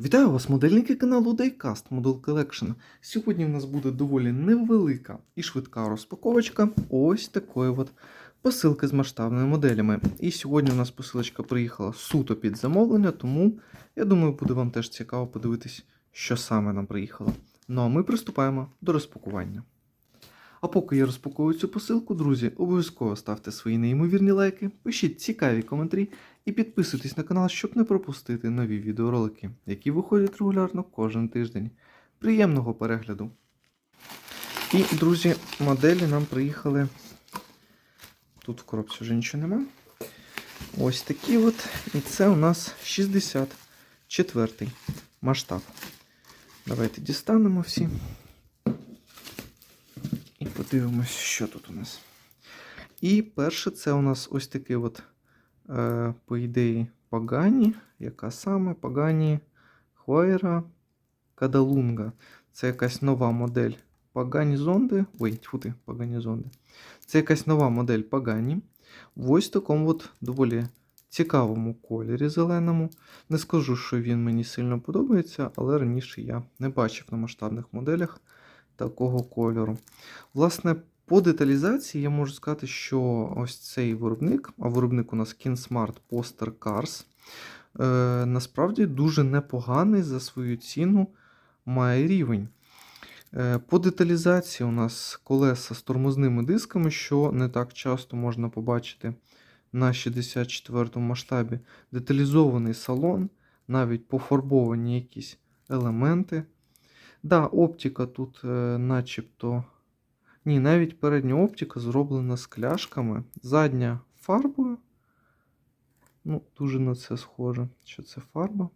Вітаю вас, модельники каналу Daycast Model Collection. Сьогодні в нас буде доволі невелика і швидка розпаковочка ось такої от посилки з масштабними моделями. І сьогодні у нас посилочка приїхала суто під замовлення, тому я думаю, буде вам теж цікаво подивитись, що саме нам приїхало. Ну а ми приступаємо до розпакування. А поки я розпаковую цю посилку, друзі, обов'язково ставте свої неймовірні лайки, пишіть цікаві коментарі і підписуйтесь на канал, щоб не пропустити нові відеоролики, які виходять регулярно кожен тиждень. Приємного перегляду! І, друзі, моделі нам приїхали. Тут в коробці вже нічого нема. Ось такі от. І це у нас 64 масштаб. Давайте дістанемо всі. І подивимось, що тут у нас. І перше, це у нас ось такий от, е, по ідеї, Пагані. Яка саме? Пагані Хуайра Кадалунга. Це якась нова модель Пагані Зонди. Ой, тьфу ти, Пагані Зонди. Це якась нова модель Пагані. В ось такому от доволі цікавому кольорі зеленому. Не скажу, що він мені сильно подобається, але раніше я не бачив на масштабних моделях такого кольору. Власне, по деталізації я можу сказати, що ось цей виробник, а виробник у нас KinSmart Poster Cars, е, насправді дуже непоганий за свою ціну має рівень. Е, По деталізації у нас колеса з тормозними дисками, що не так часто можна побачити на 64-му масштабі. Деталізований салон, навіть пофарбовані якісь елементи. Да, оптика тут е, начебто. Ні, навіть передня оптика зроблена з. Задня фарбою. Ну, дуже на це схоже, що це фарба.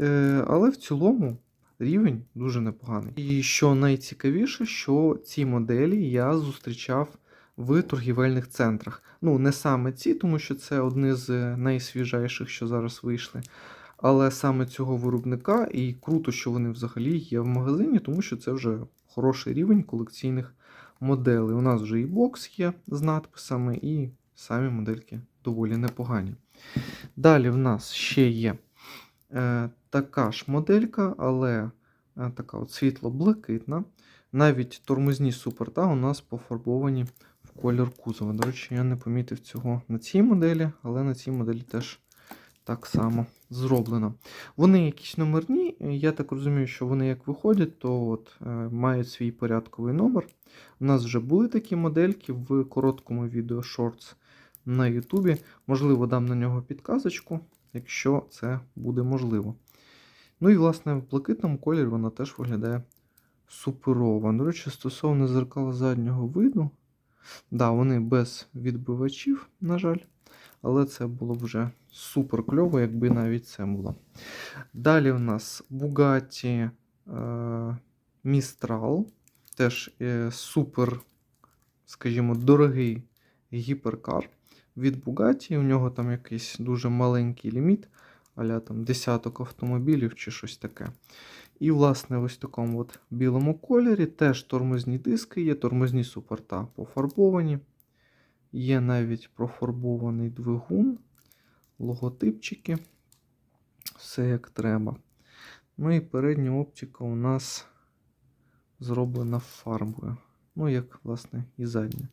Е, але в цілому рівень дуже непоганий. І що найцікавіше, що ці моделі я зустрічав в торгівельних центрах. Ну, не саме ці, тому що це одні з найсвіжайших, що зараз вийшли. Але саме цього виробника, і круто, що вони взагалі є в магазині, тому що це вже хороший рівень колекційних моделей. У нас вже і бокс є з надписами, і самі модельки доволі непогані. Далі в нас ще є е, така ж моделька, але е, така от світло-блакитна. Навіть тормозні суперта у нас пофарбовані в колір кузова. До речі, я не помітив цього на цій моделі, але на цій моделі теж так само зроблено. Вони якісь номерні, я так розумію, що вони як виходять, то от, е, мають свій порядковий номер. У нас вже були такі модельки в короткому відео Shorts на Ютубі. Можливо, дам на нього підказочку, якщо це буде можливо. Ну і, власне, в блакитному кольорі вона теж виглядає суперово. До речі, стосовно зеркала заднього виду, да, вони без відбивачів, на жаль. Але це було б вже супер кльово, якби навіть це було. Далі у нас Bugatti е, Mistral. Теж е, супер, скажімо, дорогий гіперкар від Bugatti. У нього там якийсь дуже маленький ліміт, аля там десяток автомобілів чи щось таке. І, власне, ось в такому от білому кольорі теж тормозні диски є, тормозні супорта пофарбовані. Є навіть профарбований двигун, логотипчики. Все як треба. Ну і передня оптика у нас зроблена фарбою. Ну, як, власне, і задня.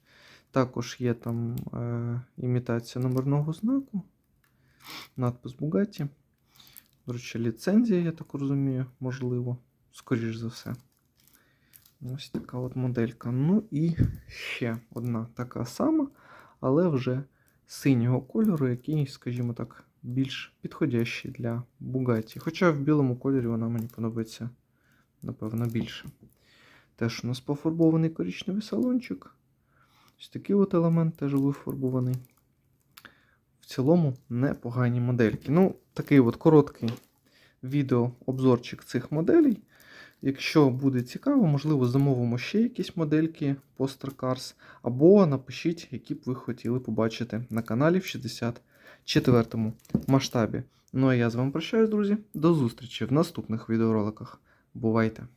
Також є там е, імітація номерного знаку, надпис Bugatti. До речі, ліцензія, я так розумію, можливо, скоріш за все. Ось така от моделька. Ну і ще одна така сама, але вже синього кольору, який, скажімо так, більш підходящий для Bugatti. Хоча в білому кольорі вона мені подобається, напевно, більше. Теж у нас пофарбований коричневий салончик. Ось такий от елемент теж вифарбований. В цілому непогані модельки. Ну, такий от короткий відео-обзорчик цих моделей. Якщо буде цікаво, можливо, замовимо ще якісь модельки Poster Cars, або напишіть, які б ви хотіли побачити на каналі в 64 масштабі. Ну а я з вами прощаюсь, друзі. До зустрічі в наступних відеороликах. Бувайте!